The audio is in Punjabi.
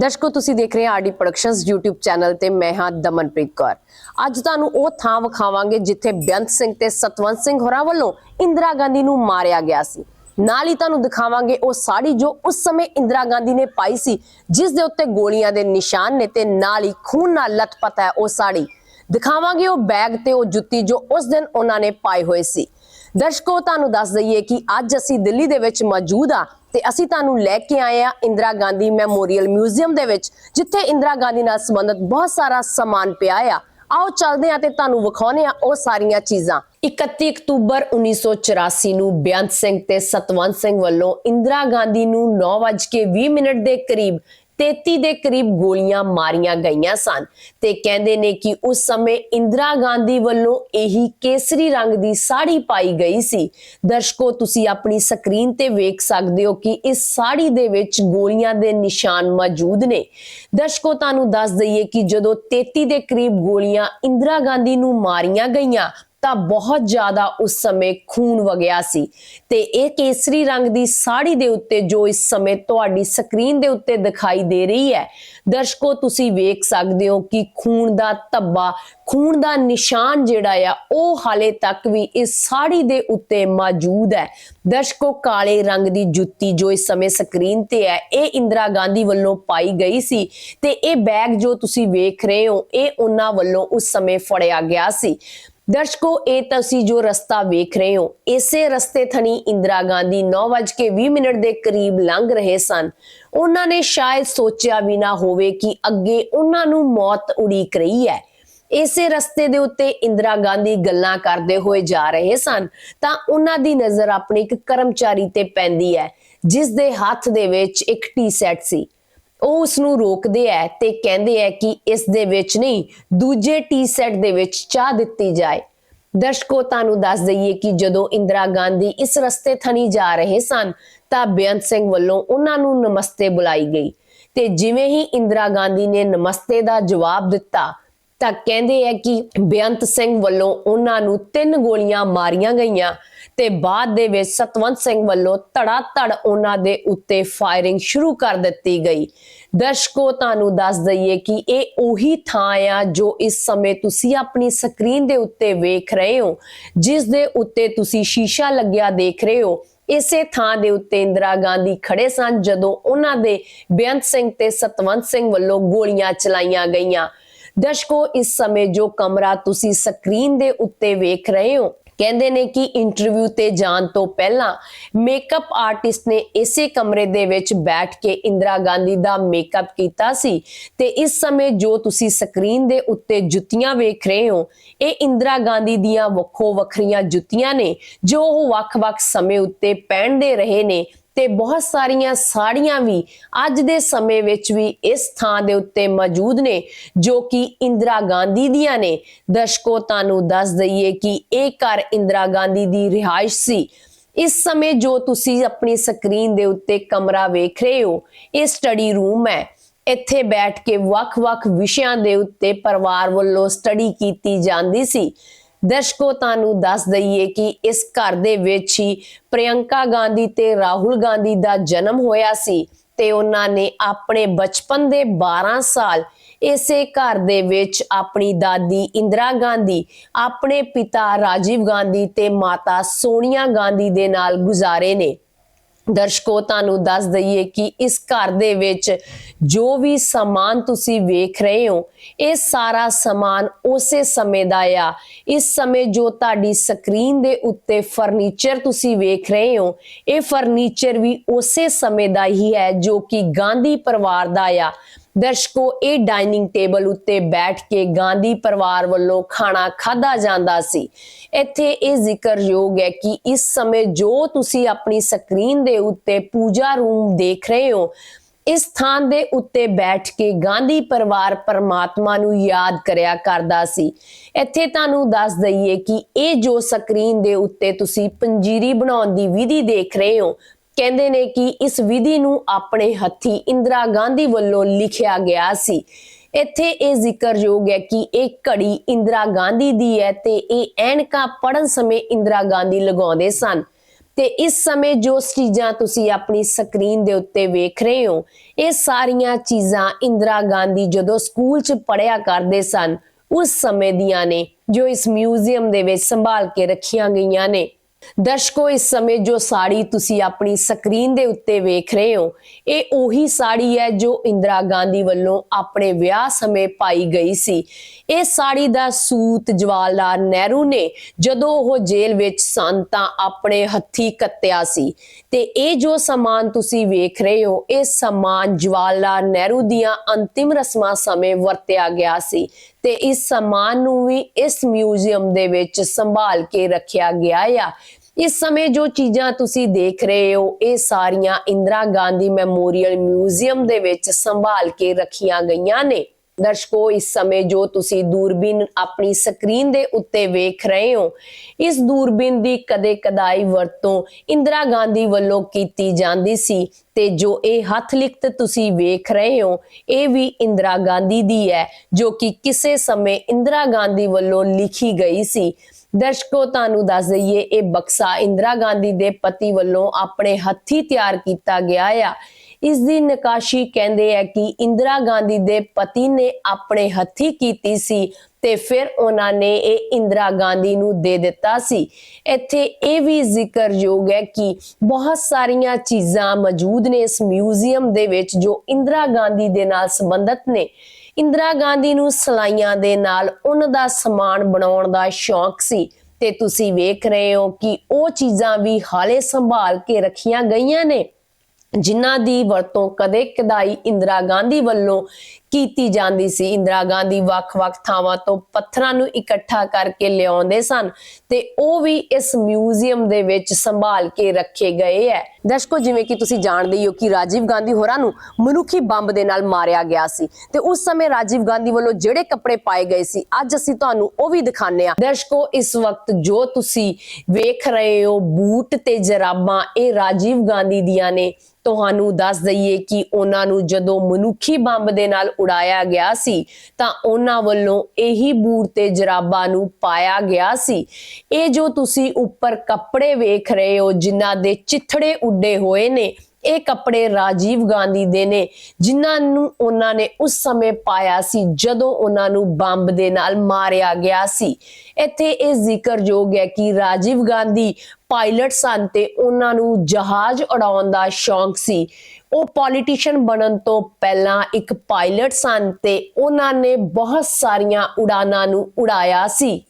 ਦਰਸ਼ਕੋ, ਤੁਸੀਂ ਦੇਖ ਰਹੇ ਹੋ ਆਰਡੀ ਪ੍ਰੋਡਕਸ਼ਨਸ YouTube ਚੈਨਲ ਤੇ, ਮੈਂ ਹਾਂ ਦਮਨਪ੍ਰੀਤ ਕੌਰ। ਅੱਜ ਤੁਹਾਨੂੰ ਉਹ ਥਾਂ ਵਿਖਾਵਾਂਗੇ ਜਿੱਥੇ ਬੇਅੰਤ ਸਿੰਘ ਤੇ ਸਤਵੰਤ ਸਿੰਘ ਹੋਰਾਂ ਵੱਲੋਂ ਇੰਦਰਾ ਗਾਂਧੀ ਨੂੰ ਮਾਰਿਆ ਗਿਆ ਸੀ। ਨਾਲ ਹੀ ਤੁਹਾਨੂੰ ਦਿਖਾਵਾਂਗੇ ਉਹ ਸਾੜੀ ਜੋ ਉਸ ਸਮੇਂ ਇੰਦਰਾ ਗਾਂਧੀ ਨੇ ਪਾਈ ਸੀ, ਜਿਸ ਦੇ ਉੱਤੇ ਗੋਲੀਆਂ ਦੇ ਨਿਸ਼ਾਨ ਨੇ ਤੇ ਨਾਲ ਹੀ ਖੂਨ ਨਾਲ ਲਤਪਤ ਹੈ ਉਹ ਸਾੜੀ। ਦਿਖਾਵਾਂਗੇ ਉਹ ਬੈਗ ਤੇ ਉਹ ਜੁੱਤੀ ਜੋ ਉਸ ਦਿਨ ਉਹਨਾਂ ਨੇ ਪਾਏ ਹੋਏ ਸੀ। ਦਰਸ਼ਕੋ, ਤੁਹਾਨੂੰ ਦੱਸ ਦਈਏ ਕਿ ਅੱਜ ਅਸੀਂ ਦਿੱਲੀ ਦੇ ਵਿੱਚ ਮੌਜੂਦ ਆ ਤੇ ਅਸੀਂ ਤੁਹਾਨੂੰ ਲੈ ਕੇ ਆਏ ਆ ਇੰਦਰਾ ਗਾਂਧੀ ਮੈਮੋਰੀਅਲ ਮਿਊਜ਼ੀਅਮ ਦੇ ਵਿੱਚ, ਜਿੱਥੇ ਇੰਦਰਾ ਗਾਂਧੀ ਨਾਲ ਸੰਬੰਧਿਤ ਬਹੁਤ ਸਾਰਾ ਸਮਾਨ ਪਿਆ ਆ। ਆਓ ਚੱਲਦੇ ਆ ਤੇ ਤੁਹਾਨੂੰ ਵਿਖਾਉਨੇ ਆ ਉਹ ਸਾਰੀਆਂ ਚੀਜ਼ਾਂ। 31 ਅਕਤੂਬਰ 1984 ਨੂੰ ਬੇਅੰਤ ਸਿੰਘ ਤੇ ਸਤਵੰਤ ਸਿੰਘ ਵੱਲੋਂ ਇੰਦਰਾ ਗਾਂਧੀ ਨੂੰ 9:20 ਮਿੰਟ ਦੇ ਕਰੀਬ 33 ਦੇ ਕਰੀਬ ਗੋਲੀਆਂ ਮਾਰੀਆਂ ਗਈਆਂ ਸਨ ਤੇ ਕਹਿੰਦੇ ਨੇ ਕਿ ਉਸ ਸਮੇਂ ਇੰਦਰਾ ਗਾਂਧੀ ਵੱਲੋਂ ਇਹੀ ਕੇਸਰੀ ਰੰਗ ਦੀ ਸਾੜੀ ਪਾਈ ਗਈ ਸੀ। ਦਰਸ਼ਕੋ, ਤੁਸੀਂ ਆਪਣੀ ਸਕਰੀਨ ਤੇ ਵੇਖ ਸਕਦੇ ਹੋ ਕਿ ਇਸ ਸਾੜੀ ਦੇ ਵਿੱਚ ਗੋਲੀਆਂ ਦੇ ਨਿਸ਼ਾਨ ਮੌਜੂਦ ਨੇ। ਦਰਸ਼ਕੋ, ਤੁਹਾਨੂੰ ਦੱਸ ਦਈਏ ਕਿ ਜਦੋਂ 33 ਦੇ ਕਰੀਬ ਗੋਲੀਆਂ ਇੰਦਰਾ ਗਾਂਧੀ ਨੂੰ ਮਾਰੀਆਂ ਗਈਆਂ ਤਾਂ ਬਹੁਤ ਜ਼ਿਆਦਾ ਉਸ ਸਮੇਂ ਖੂਨ ਵਗਿਆ ਸੀ। ਤੇ ਇਹ ਕੇਸਰੀ ਰੰਗ ਦੀ ਸਾੜੀ ਦੇ ਉੱਤੇ ਜੋ ਇਸ ਸਮੇਂ ਤੁਹਾਡੀ ਸਕਰੀਨ ਦੇ ਉੱਤੇ ਦਿਖਾਈ ਦੇ ਰਹੀ ਹੈ, ਦਰਸ਼ਕੋ ਤੁਸੀਂ ਵੇਖ ਸਕਦੇ ਹੋ ਕਿ ਖੂਨ ਦਾ ਧੱਬਾ, ਖੂਨ ਦਾ ਨਿਸ਼ਾਨ ਜਿਹੜਾ ਆ, ਉਹ ਹਾਲੇ ਤੱਕ ਵੀ ਇਸ ਸਾੜੀ ਦੇ ਉੱਤੇ ਮੌਜੂਦ ਹੈ। ਦਰਸ਼ਕੋ, ਕਾਲੇ ਰੰਗ ਦੀ ਜੁੱਤੀ ਜੋ ਇਸ ਸਮੇਂ ਸਕਰੀਨ ਤੇ ਹੈ, ਇਹ ਇੰਦਰਾ ਗਾਂਧੀ ਵੱਲੋਂ ਪਾਈ ਗਈ ਸੀ। ਤੇ ਇਹ ਬੈਗ ਜੋ ਤੁਸੀਂ ਵੇਖ ਰਹੇ ਹੋ, ਇਹ ਉਹਨਾਂ ਵੱਲੋਂ ਉਸ ਸਮੇਂ ਫੜਿਆ ਗਿਆ ਸੀ। ਦਰਸ਼ਕੋ, ਇਹ ਤੁਸੀਂ ਜੋ ਰਸਤਾ ਵੇਖ ਰਹੇ ਹੋ, ਇਸੇ ਰਸਤੇ ਥਣੀ ਇੰਦਰਾ ਗਾਂਧੀ 9:20 ਮਿੰਟ ਦੇ ਕਰੀਬ ਲੰਘ ਰਹੇ ਸਨ। ਉਹਨਾਂ ਨੇ ਸ਼ਾਇਦ ਸੋਚਿਆ ਵੀ ਨਾ ਹੋਵੇ ਕਿ ਅੱਗੇ ਉਹਨਾਂ ਨੂੰ ਮੌਤ ਉਡੀਕ ਰਹੀ ਹੈ। ਇਸੇ ਰਸਤੇ ਦੇ ਉੱਤੇ ਇੰਦਰਾ ਗਾਂਧੀ ਗੱਲਾਂ ਕਰਦੇ ਹੋਏ ਜਾ ਰਹੇ ਸਨ, ਤਾਂ ਉਹਨਾਂ ਦੀ ਨਜ਼ਰ ਆਪਣੇ ਇੱਕ ਕਰਮਚਾਰੀ ਤੇ ਪੈਂਦੀ ਹੈ, ਜਿਸ ਦੇ ਹੱਥ ਦੇ ਵਿੱਚ ਇੱਕ ਟੀ ਸੈਟ ਸੀ। ਉਹ ਉਸ ਨੂੰ ਰੋਕਦੇ ਐ ਤੇ ਕਹਿੰਦੇ ਐ ਕਿ ਇਸ ਦੇ ਵਿੱਚ ਨਹੀਂ, ਦੂਜੇ ਟੀ ਸੈਟ ਦੇ ਵਿੱਚ ਚਾਹ ਦਿੱਤੀ ਜਾਏ। ਦਰਸ਼ਕੋ, ਤੁਹਾਨੂੰ ਦੱਸ ਦਈਏ ਕਿ ਜਦੋਂ ਇੰਦਰਾ ਗਾਂਧੀ ਇਸ ਰਸਤੇ ਥਣੀ ਜਾ ਰਹੇ ਸਨ, ਤਾਂ ਬੇਅੰਤ ਸਿੰਘ ਵੱਲੋਂ ਉਹਨਾਂ ਨੂੰ ਨਮਸਤੇ ਬੁਲਾਈ ਗਈ। ਤੇ ਜਿਵੇਂ ਹੀ ਇੰਦਰਾ ਗਾਂਧੀ ਨੇ ਨਮਸਤੇ ਦਾ ਜਵਾਬ ਦਿੱਤਾ, ਤਾਂ ਕਹਿੰਦੇ ਐ ਕਿ ਬੇਅੰਤ ਸਿੰਘ ਵੱਲੋਂ ਉਹਨਾਂ ਨੂੰ ਤਿੰਨ ਗੋਲੀਆਂ ਮਾਰੀਆਂ ਗਈਆਂ। ਤੇ ਬਾਅਦ ਦੇ ਵਿੱਚ ਸਤਵੰਤ ਸਿੰਘ ਵੱਲੋਂ ਧੜਾ ਧੜ ਉਹਨਾਂ ਦੇ ਉੱਤੇ ਫਾਇਰਿੰਗ ਸ਼ੁਰੂ ਕਰ ਦਿੱਤੀ ਗਈ। ਦਰਸ਼ਕੋ, ਤੁਹਾਨੂੰ ਦੱਸ ਦਈਏ ਕਿ ਇਹ ਉਹੀ ਥਾਂ ਆ ਜੋ ਇਸ ਸਮੇਂ ਤੁਸੀਂ ਆਪਣੀ ਸਕਰੀਨ ਦੇ ਉੱਤੇ ਵੇਖ ਰਹੇ ਹੋ, ਜਿਸ ਦੇ ਉੱਤੇ ਤੁਸੀਂ ਸ਼ੀਸ਼ਾ ਲੱਗਿਆ ਦੇਖ ਰਹੇ ਹੋ। ਇਸੇ ਥਾਂ ਦੇ ਉੱਤੇ ਇੰਦਰਾ ਗਾਂਧੀ ਖੜੇ ਸਨ ਜਦੋਂ ਉਹਨਾਂ ਦੇ ਬੇਅੰਤ ਸਿੰਘ ਤੇ ਸਤਵੰਤ ਸਿੰਘ ਵੱਲੋਂ ਗੋਲੀਆਂ ਚਲਾਈਆਂ ਗਈਆਂ। ਦਰਸ਼ਕੋ, ਇਸ ਸਮੇਂ ਜੋ ਕਮਰਾ ਤੁਸੀਂ ਸਕਰੀਨ ਦੇ ਉੱਤੇ ਵੇਖ ਰਹੇ ਹੋ ਕਹਿੰਦੇ ਨੇ ਕਿ ਇੰਟਰਵਿਊ ਤੇ ਜਾਣ ਤੋਂ ਪਹਿਲਾਂ ਮੇਕਅਪ ਆਰਟਿਸਟ ਨੇ ਇਸੇ ਕਮਰੇ ਦੇ ਵਿੱਚ ਬੈਠ ਕੇ ਇੰਦਰਾ ਗਾਂਧੀ ਦਾ ਮੇਕਅਪ ਕੀਤਾ ਸੀ ਤੇ ਇਸ ਸਮੇਂ ਜੋ ਤੁਸੀਂ ਸਕਰੀਨ ਦੇ ਉੱਤੇ ਜੁੱਤੀਆਂ ਵੇਖ ਰਹੇ ਹੋ, ਇਹ ਇੰਦਰਾ ਗਾਂਧੀ ਦੀਆਂ ਵੱਖੋ ਵੱਖਰੀਆਂ ਜੁੱਤੀਆਂ ਨੇ ਜੋ ਉਹ ਵੱਖ-ਵੱਖ ਸਮੇਂ ਉੱਤੇ ਪਹਿਨਦੇ ਰਹੇ ਨੇ ਤੇ ਬਹੁਤ ਸਾਰੀਆਂ ਸਾੜੀਆਂ ਵੀ ਅੱਜ ਦੇ ਸਮੇਂ ਵਿੱਚ ਵੀ ਇਸ ਥਾਂ ਦੇ ਉੱਤੇ ਮੌਜੂਦ ਨੇ, ਜੋ ਕਿ ਇੰਦਰਾ ਗਾਂਧੀ ਦੀਆਂ ਨੇ। ਦਰਸ਼ਕੋ, ਤੁਹਾਨੂੰ ਦੱਸ ਦਈਏ ਕਿ ਇਹ ਘਰ ਇੰਦਰਾ ਗਾਂਧੀ ਦੀ ਰਿਹਾਇਸ਼ ਸੀ। ਇਸ ਸਮੇਂ ਜੋ ਤੁਸੀਂ ਆਪਣੀ ਸਕਰੀਨ ਦੇ ਉੱਤੇ ਕਮਰਾ ਵੇਖ ਰਹੇ ਹੋ, ਇਹ ਸਟੱਡੀ ਰੂਮ ਹੈ। ਇੱਥੇ ਬੈਠ ਕੇ ਵੱਖ-ਵੱਖ ਵਿਸ਼ਿਆਂ ਦੇ ਉੱਤੇ ਪਰਿਵਾਰ ਵੱਲੋਂ ਸਟੱਡੀ ਕੀਤੀ ਜਾਂਦੀ ਸੀ। ਦਰਸ਼ਕੋ, ਤੁਹਾਨੂੰ ਦੱਸ ਦਈਏ ਕਿ ਇਸ ਘਰ ਦੇ ਵਿੱਚ ਹੀ ਪ੍ਰਿਯੰਕਾ ਗਾਂਧੀ ਤੇ ਰਾਹੁਲ ਗਾਂਧੀ ਦਾ ਜਨਮ ਹੋਇਆ ਸੀ ਤੇ ਉਹਨਾਂ ਨੇ ਆਪਣੇ ਬਚਪਨ ਦੇ 12 ਸਾਲ ਇਸੇ ਘਰ ਦੇ ਵਿੱਚ ਆਪਣੀ ਦਾਦੀ ਇੰਦਰਾ ਗਾਂਧੀ, ਆਪਣੇ ਪਿਤਾ ਰਾਜੀਵ ਗਾਂਧੀ ਤੇ ਮਾਤਾ ਸੋਨੀਆ ਗਾਂਧੀ ਦੇ ਨਾਲ ਗੁਜ਼ਾਰੇ ਨੇ। ਦਰਸ਼ਕੋ, ਤੁਹਾਨੂੰ ਦੱਸ ਦਈਏ ਕਿ ਇਸ ਘਰ ਦੇ ਵਿੱਚ ਜੋ ਵੀ ਸਮਾਨ ਤੁਸੀਂ ਵੇਖ ਰਹੇ ਹੋ, ਇਹ ਸਾਰਾ ਸਮਾਨ ਉਸੇ ਸਮੇਂ ਦਾ ਆ। ਇਸ ਸਮੇਂ ਜੋ ਤੁਹਾਡੀ ਸਕਰੀਨ ਦੇ ਉੱਤੇ ਫਰਨੀਚਰ ਤੁਸੀਂ ਵੇਖ ਰਹੇ ਹੋ, ਇਹ ਫਰਨੀਚਰ ਵੀ ਉਸੇ ਸਮੇਂ ਦਾ ਹੀ ਹੈ ਜੋ ਕਿ ਗਾਂਧੀ ਪਰਿਵਾਰ ਦਾ ਆ। ਦਰਸ਼ਕੋ, ਇਹ ਡਾਈਨਿੰਗ ਟੇਬਲ ਉੱਤੇ ਬੈਠ ਕੇ ਗਾਂਧੀ ਪਰਿਵਾਰ ਵੱਲੋਂ ਖਾਣਾ ਖਾਦਾ ਜਾਂਦਾ ਸੀ। ਇੱਥੇ ਇਹ ਜ਼ਿਕਰਯੋਗ ਹੈ ਕਿ ਇਸ ਸਮੇਂ ਜੋ ਤੁਸੀਂ ਆਪਣੀ ਸਕਰੀਨ ਦੇ ਉੱਤੇ ਪੂਜਾ ਰੂਮ ਦੇਖ ਰਹੇ ਹੋ, ਇਸ ਥਾਂ ਦੇ ਉੱਤੇ ਬੈਠ ਕੇ ਗਾਂਧੀ ਪਰਿਵਾਰ ਪਰਮਾਤਮਾ ਨੂੰ ਯਾਦ ਕਰਿਆ ਕਰਦਾ ਸੀ। ਇੱਥੇ ਤੁਹਾਨੂੰ ਦੱਸ ਦਈਏ ਕਿ ਇਹ ਜੋ ਸਕਰੀਨ ਦੇ ਉੱਤੇ ਤੁਸੀਂ ਪੰਜੀਰੀ ਬਣਾਉਣ ਦੀ ਵਿਧੀ ਦੇਖ ਰਹੇ ਹੋ ਕਹਿੰਦੇ ਨੇ ਕਿ ਇਸ ਵਿਧੀ ਨੂੰ ਆਪਣੇ ਹੱਥੀ ਇੰਦਰਾ ਗਾਂਧੀ ਵੱਲੋਂ ਲਿਖਿਆ ਗਿਆ ਸੀ। ਇੱਥੇ ਇਹ ਜ਼ਿਕਰਯੋਗ ਹੈ ਕਿ ਇਹ ਘੜੀ ਇੰਦਰਾ ਗਾਂਧੀ ਦੀ ਹੈ ਤੇ ਇਹ ਐਨਕਾ ਪੜਨ ਸਮੇਂ ਇੰਦਰਾ ਗਾਂਧੀ ਲਗਾਉਂਦੇ ਸਨ। ਤੇ ਇਸ ਸਮੇਂ ਜੋ ਚੀਜ਼ਾਂ ਤੁਸੀਂ ਆਪਣੀ ਸਕਰੀਨ ਦੇ ਉੱਤੇ ਵੇਖ ਰਹੇ ਹੋ, ਇਹ ਸਾਰੀਆਂ ਚੀਜ਼ਾਂ ਇੰਦਰਾ ਗਾਂਧੀ ਜਦੋਂ ਸਕੂਲ 'ਚ ਪੜ੍ਹਿਆ ਕਰਦੇ ਸਨ, ਉਸ ਸਮੇਂ ਦੀਆਂ ਨੇ, ਜੋ ਇਸ ਮਿਊਜ਼ੀਅਮ ਦੇ ਵਿੱਚ ਸੰਭਾਲ ਕੇ ਰੱਖੀਆਂ ਗਈਆਂ ਨੇ। ਦਰਸ਼ਕੋ, ਇਸ ਸਮੇਂ ਜੋ ਸਾੜੀ ਤੁਸੀਂ ਆਪਣੀ ਸਕਰੀਨ ਦੇ ਉੱਤੇ ਵੇਖ ਰਹੇ ਹੋ, ਇਹ ਉਹੀ ਸਾੜੀ ਹੈ ਜੋ ਇੰਦਰਾ ਗਾਂਧੀ ਵੱਲੋਂ ਆਪਣੇ ਵਿਆਹ ਸਮੇਂ ਪਾਈ ਗਈ ਸੀ। ਇਹ ਸਾੜੀ ਦਾ ਸੂਤ ਜਵਾਹਰ ਲਾਲ ਨਹਿਰੂ ਨੇ ਜਦੋਂ ਉਹ ਜੇਲ੍ਹ ਵਿੱਚ ਸਨ ਤਾਂ ਆਪਣੇ ਹੱਥੀ ਕੱਤਿਆ ਸੀ। ਤੇ ਇਹ ਜੋ ਸਮਾਨ ਤੁਸੀਂ ਵੇਖ ਰਹੇ ਹੋ, ਇਹ ਸਮਾਨ ਜਵਾਹਰ ਲਾਲ ਨਹਿਰੂ ਦੀਆਂ ਅੰਤਿਮ ਰਸਮਾਂ ਸਮੇਂ ਵਰਤਿਆ ਗਿਆ ਸੀ। ਤੇ ਇਸ ਸਮਾਨ ਨੂੰ ਵੀ ਇਸ ਮਿਊਜ਼ੀਅਮ ਦੇ ਵਿੱਚ ਸੰਭਾਲ ਕੇ ਰੱਖਿਆ ਗਿਆ ਆ। ਇਸ ਸਮੇਂ ਜੋ ਚੀਜ਼ਾਂ ਤੁਸੀਂ ਦੇਖ ਰਹੇ ਹੋ, ਇਹ ਸਾਰੀਆਂ ਇੰਦਰਾ ਗਾਂਧੀ ਮੈਮੋਰੀਅਲ ਮਿਊਜ਼ੀਅਮ ਦੇ ਵਿੱਚ ਸੰਭਾਲ ਕੇ ਰੱਖੀਆਂ ਗਈਆਂ ਨੇ। ਦਰਸ਼ਕੋ ਇਸ ਸਮੇਂ ਜੋ ਤੁਸੀਂ ਦੂਰਬੀਨ ਆਪਣੀ ਸਕਰੀਨ ਦੇ ਉੱਤੇ ਵੇਖ ਰਹੇ ਹੋ, ਇਸ ਦੂਰਬੀਨ ਦੀ ਕਦੇ ਕਦਾਈ ਵਰਤੋਂ ਇੰਦਰਾ ਗਾਂਧੀ ਵੱਲੋਂ ਕੀਤੀ ਜਾਂਦੀ ਸੀ ਤੇ ਜੋ ਇਹ ਹੱਥ ਲਿਖਤ ਤੁਸੀਂ ਵੇਖ ਰਹੇ ਹੋ, ਇਹ ਵੀ ਇੰਦਰਾ ਗਾਂਧੀ ਦੀ ਹੈ, ਜੋ ਕਿ ਕਿਸੇ ਸਮੇਂ ਇੰਦਰਾ ਗਾਂਧੀ ਵੱਲੋਂ ਲਿਖੀ ਗਈ ਸੀ। ਦਰਸ਼ਕੋ, ਤੁਹਾਨੂੰ ਦੱਸ ਦਈਏ, ਇਹ ਬਕਸਾ ਇੰਦਰਾ ਗਾਂਧੀ ਦੇ ਪਤੀ ਵੱਲੋਂ ਆਪਣੇ ਹੱਥੀ ਤਿਆਰ ਕੀਤਾ ਗਿਆ ਆ। ਇਸ ਦੀ ਨਕਾਸ਼ੀ ਕਹਿੰਦੇ ਆ ਕਿ ਇੰਦਰਾ ਗਾਂਧੀ ਦੇ ਪਤੀ ਨੇ ਆਪਣੇ ਹੱਥੀ ਕੀਤੀ ਸੀ ਤੇ ਫਿਰ ਉਹਨਾਂ ਨੇ ਇਹ ਇੰਦਰਾ ਗਾਂਧੀ ਨੂੰ ਦੇ ਦਿੱਤਾ ਸੀ। ਇੱਥੇ ਇਹ ਵੀ ਜ਼ਿਕਰਯੋਗ ਹੈ ਕਿ ਬਹੁਤ ਸਾਰੀਆਂ ਚੀਜ਼ਾਂ ਮੌਜੂਦ ਨੇ ਇਸ ਮਿਊਜ਼ੀਅਮ ਦੇ ਵਿੱਚ ਜੋ ਇੰਦਰਾ ਗਾਂਧੀ ਦੇ ਨਾਲ ਸੰਬੰਧਿਤ ਨੇ। ਇੰਦਰਾ ਗਾਂਧੀ ਨੂੰ ਸਲਾਈਆਂ ਦੇ ਨਾਲ ਉਹਨਾਂ ਦਾ ਸਮਾਨ ਬਣਾਉਣ ਦਾ ਸ਼ੌਂਕ ਸੀ ਤੇ ਤੁਸੀਂ ਵੇਖ ਰਹੇ ਹੋ ਕਿ ਉਹ ਚੀਜ਼ਾਂ ਵੀ ਹਾਲੇ ਸੰਭਾਲ ਕੇ ਰੱਖੀਆਂ ਗਈਆਂ ਨੇ। ਜਿਨ੍ਹਾਂ ਦੀ ਵਰਤੋਂ ਕਦੇ ਕਦਾਈ ਇੰਦਰਾ ਗਾਂਧੀ ਵੱਲੋਂ ਕੀਤੀ ਜਾਂਦੀ ਸੀ। ਇੰਦਰਾ ਗਾਂਧੀ ਵੱਖ-ਵੱਖ ਥਾਵਾਂ ਤੋਂ ਪੱਥਰਾਂ ਨੂੰ ਇਕੱਠਾ ਕਰਕੇ ਲਿਆਉਂਦੇ ਸਨ ਤੇ ਉਹ ਵੀ ਇਸ ਮਿਊਜ਼ੀਅਮ ਦੇ ਵਿੱਚ ਸੰਭਾਲ ਕੇ ਰੱਖੇ ਗਏ ਹੈ ਦਰਸ਼ਕੋ, ਜਿਵੇਂ ਕਿ ਤੁਸੀਂ ਜਾਣਦੇ ਹੀ ਹੋ ਕਿ ਰਾਜੀਵ ਗਾਂਧੀ ਹੋਰਾਂ ਨੂੰ ਮਨੁੱਖੀ ਬੰਬ ਦੇ ਨਾਲ ਮਾਰਿਆ ਗਿਆ ਸੀ ਤੇ ਉਸ ਸਮੇਂ ਰਾਜੀਵ ਗਾਂਧੀ ਵੱਲੋਂ ਜਿਹੜੇ ਕੱਪੜੇ ਪਾਏ ਗਏ ਸੀ, ਅੱਜ ਅਸੀਂ ਤੁਹਾਨੂੰ ਉਹ ਵੀ ਦਿਖਾਣੇ ਆ ਦਰਸ਼ਕੋ, ਇਸ ਵਕਤ ਜੋ ਤੁਸੀਂ ਵੇਖ ਰਹੇ ਹੋ, ਬੂਟ ਤੇ ਜਰਾਬਾਂ, ਇਹ ਰਾਜੀਵ ਗਾਂਧੀ ਦੀਆਂ ਨੇ। ਤੁਹਾਨੂੰ ਦੱਸ ਦਈਏ ਕਿ ਉਹਨਾਂ ਨੂੰ ਜਦੋਂ ਮਨੁੱਖੀ ਬੰਬ ਦੇ ਨਾਲ ਉਡਾਇਆ ਗਿਆ ਸੀ, ਤਾਂ ਉਹਨਾਂ ਵੱਲੋਂ ਇਹੀ ਬੂਟ ਤੇ ਜਰਾਬਾਂ ਨੂੰ ਪਾਇਆ ਗਿਆ ਸੀ। ਇਹ ਜੋ ਤੁਸੀਂ ਉੱਪਰ ਕੱਪੜੇ ਵੇਖ ਰਹੇ ਹੋ, ਜਿਨ੍ਹਾਂ ਦੇ ਚਿੱਥੜੇ ਉੱਡੇ ਹੋਏ ਨੇ, ਇਹ ਕੱਪੜੇ ਰਾਜੀਵ ਗਾਂਧੀ ਦੇ ਨੇ, ਜਿਨ੍ਹਾਂ ਨੂੰ ਉਹਨਾਂ ਨੇ ਉਸ ਸਮੇਂ ਪਾਇਆ ਸੀ, ਜਦੋਂ ਉਹਨਾਂ ਨੂੰ ਬੰਬ ਦੇ ਨਾਲ ਮਾਰਿਆ ਗਿਆ ਸੀ। ਇੱਥੇ ਇਹ ਜ਼ਿਕਰਯੋਗ ਹੈ ਕਿ ਰਾਜੀਵ ਗਾਂਧੀ ਪਾਇਲਟ ਸਨ ਤੇ ਉਹਨਾਂ ਨੂੰ ਜਹਾਜ਼ ਉਡਾਉਣ ਦਾ ਸ਼ੌਂਕ ਸੀ। ਉਹ ਪੋਲੀਟੀਸ਼ੀਅਨ ਬਣਨ ਤੋਂ ਪਹਿਲਾਂ ਇੱਕ ਪਾਇਲਟ ਸਨ ਤੇ ਉਹਨਾਂ ਨੇ ਬਹੁਤ ਸਾਰੀਆਂ ਉਡਾਨਾਂ ਨੂੰ ਉਡਾਇਆ ਸੀ।